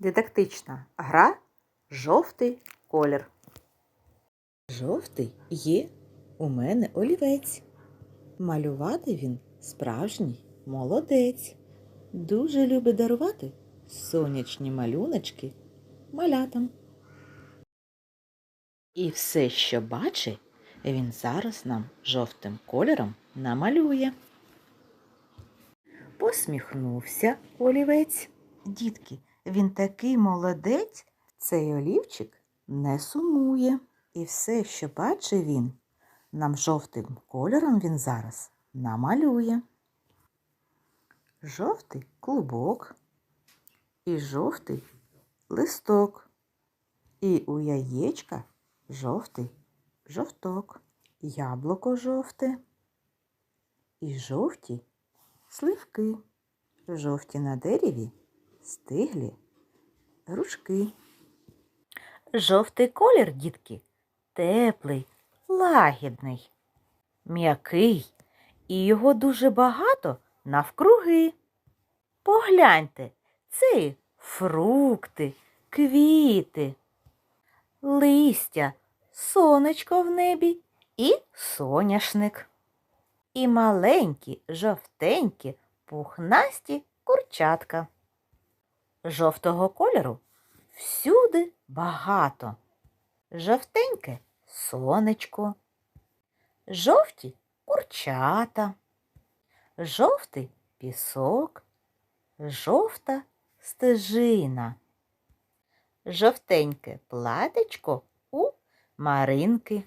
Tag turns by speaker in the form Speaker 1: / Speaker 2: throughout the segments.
Speaker 1: Дидактична гра жовтий колір. Жовтий є у мене олівець. Малювати він справжній молодець. Дуже любить дарувати сонячні малюночки малятам. І все, що бачить, він зараз нам жовтим кольором намалює. Посміхнувся олівець. Дітки, він такий молодець, цей олівчик не сумує. І все, що бачить він, нам жовтим кольором він зараз намалює. Жовтий клубок і жовтий листок. І у яєчка жовтий жовток, яблуко жовте і жовті сливки. Жовті на дереві стиглі грушки. Жовтий колір, дітки, теплий, лагідний, м'який, і його дуже багато навкруги. Погляньте, це фрукти, квіти, листя, сонечко в небі і соняшник. І маленькі, жовтенькі, пухнасті курчатка. Жовтого кольору всюди багато. Жовтеньке сонечко, жовті курчата, жовтий пісок, жовта стежина, жовтеньке платечко у Маринки.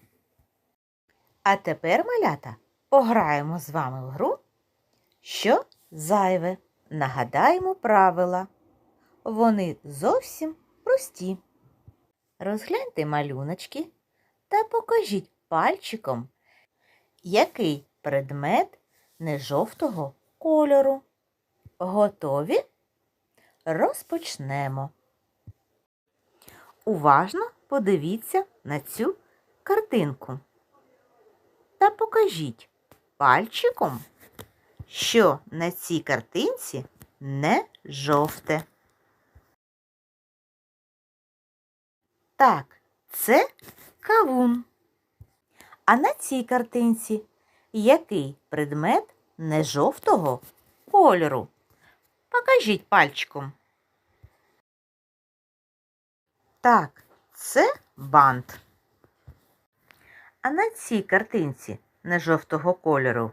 Speaker 1: А тепер, малята, пограємо з вами в гру, що зайве. Нагадаємо правила. Вони зовсім прості. Розгляньте малюночки та покажіть пальчиком, який предмет не жовтого кольору. Готові? Розпочнемо. Уважно подивіться на цю картинку та покажіть пальчиком, що на цій картинці не жовте. Так, це кавун. А на цій картинці який предмет не жовтого кольору? Покажіть пальчиком. Так, це бант. А на цій картинці не жовтого кольору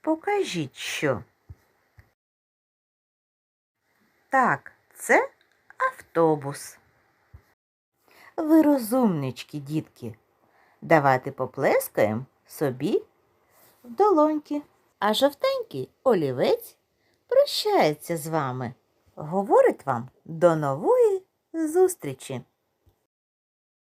Speaker 1: покажіть що. Так, це автобус. Ви розумнички, дітки. Давайте поплескаємо собі в долоньки. А жовтенький олівець прощається з вами. Говорить вам до нової зустрічі!